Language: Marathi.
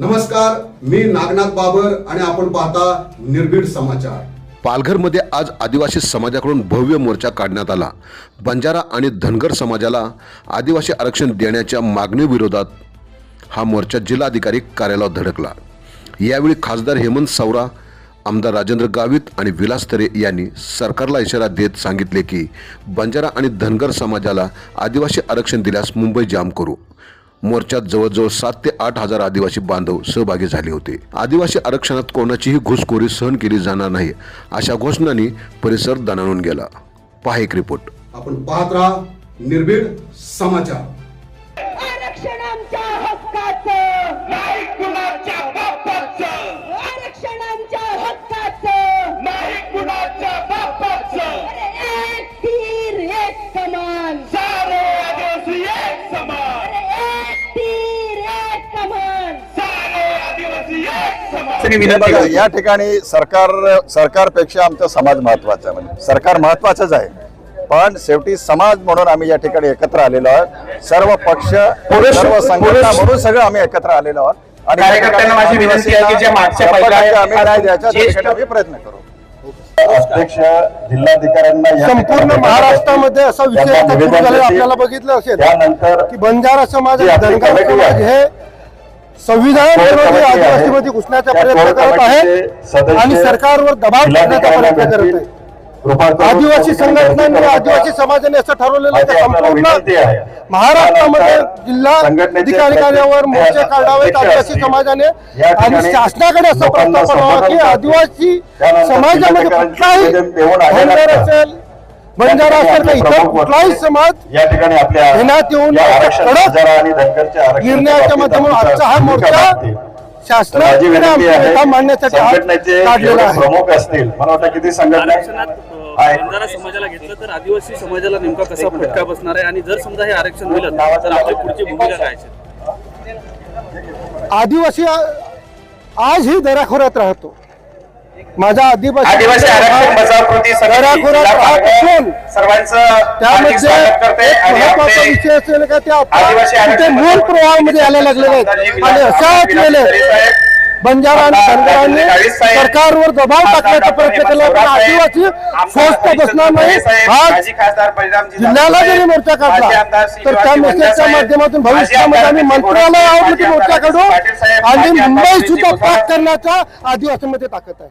नमस्कार मी नागनाथ बाबर आणि आपण पाहता निर्भीड समाचार. पालघरमध्ये आज आदिवासी समाजाकडून भव्य मोर्चा काढण्यात आला. बंजारा आणि धनगर समाजाला आदिवासी आरक्षण देण्याच्या मागणीविरोधात हा मोर्चा जिल्हाधिकारी कार्यालयात धडकला. यावेळी खासदार हेमंत सावरा आमदार राजेंद्र गावित आणि विलास तरे यांनी सरकारला इशारा देत सांगितले की बंजारा आणि धनगर समाजाला आदिवासी आरक्षण दिल्यास मुंबई जाम करू. मोर्चात जवळजवळ सात ते आठ हजार आदिवासी बांधव सहभागी झाले होते. आदिवासी आरक्षणात कोणाचीही घुसखोरी सहन केली जाणार नाही अशा घोषणांनी परिसर दणाणून गेला. पहा एक रिपोर्ट. आपण पाहत राहा निर्भीड समाचार. या ठिकाणी सरकार सरकारपेक्षा आमचा समाज महत्त्वाचा आहे म्हणजे. सरकार महत्वाचंच आहे. पण शेवटी समाज म्हणून आम्ही या ठिकाणी एकत्र आलेलो आहोत. सर्व पक्ष सर्व संघटना म्हणून सगळं आम्ही एकत्र आलेलो आहोत. आणि या कार्यकर्त्यांना माझी ठिकाणी विनंती आहे की जे मागच्या शंभर पहिल्या- टक्के आम्ही प्रयत्न करू. अध्यक्ष जिल्हाधिकाऱ्यांना संपूर्ण महाराष्ट्रामध्ये असा विषय. आपल्याला बघितलं असेल त्यानंतर की बंजारा समाज. हे संविधान विरोधी. आदिवासीमध्ये घुसण्याचा प्रयत्न कोर करत आहे आणि सरकारवर दबाव टाकण्याचा प्रयत्न करत. आहे आदिवासी संघटनांनी आदिवासी. समाजाने असं ठरवलेलं आहे संपूर्ण. महाराष्ट्रामध्ये जिल्हा अधिकारी अध्यक्ष मोर्चे काढावेत. आदिवासी समाजाने आणि शासनाकडे असं प्रस्ताव करावा की आदिवासी समाजामध्ये कुठलाही. असेल बंजारा इतर कुठलाही समाज या ठिकाणी आपल्या घेण्यात येऊन कडक निर्णयाच्या माध्यमातून आजचा हा मोर्चा मांडण्यासाठी हा काढलेला आहे. प्रमुख असतील मला वाटतं किती संघटना आरक्षणात अ, आहे. बंजारा समाजाला घेतलं तर आदिवासी समाजाला नेमका कसा फटका बसणार आहे? आणि जर समजा हे आरक्षण दिलं तर आपली पुढची भूमिका काय असेल? आदिवासी आ- आजही दराखोऱ्यात राहतो. माझा आदिवासी आदिवासी आरक्षण बचाव कृती असून त्यामध्ये स्वागत करते एक आणि महत्त्वाचा आपले विषय असेल का ते आदिवासी आता आरक्षण तिथे मूळ बचाव प्रवाहामध्ये यायला लागलेले आहेत. आणि अशाच वेळेस बंजारा आणि धनगरांनी सरकारवर दबाव टाकण्याचा प्रयत्न केला पण आदिवासी स्वस्त बसणार नाही. आज जिल्ह्याला जरी मोर्चा काढला तर त्या मेसेजच्या माध्यमातून भविष्यामध्ये आम्ही मंत्रालयावर मोर्चा काढू आणि मुंबई सुद्धा पाक करण्याचा आदिवासीमध्ये ताकद आहे.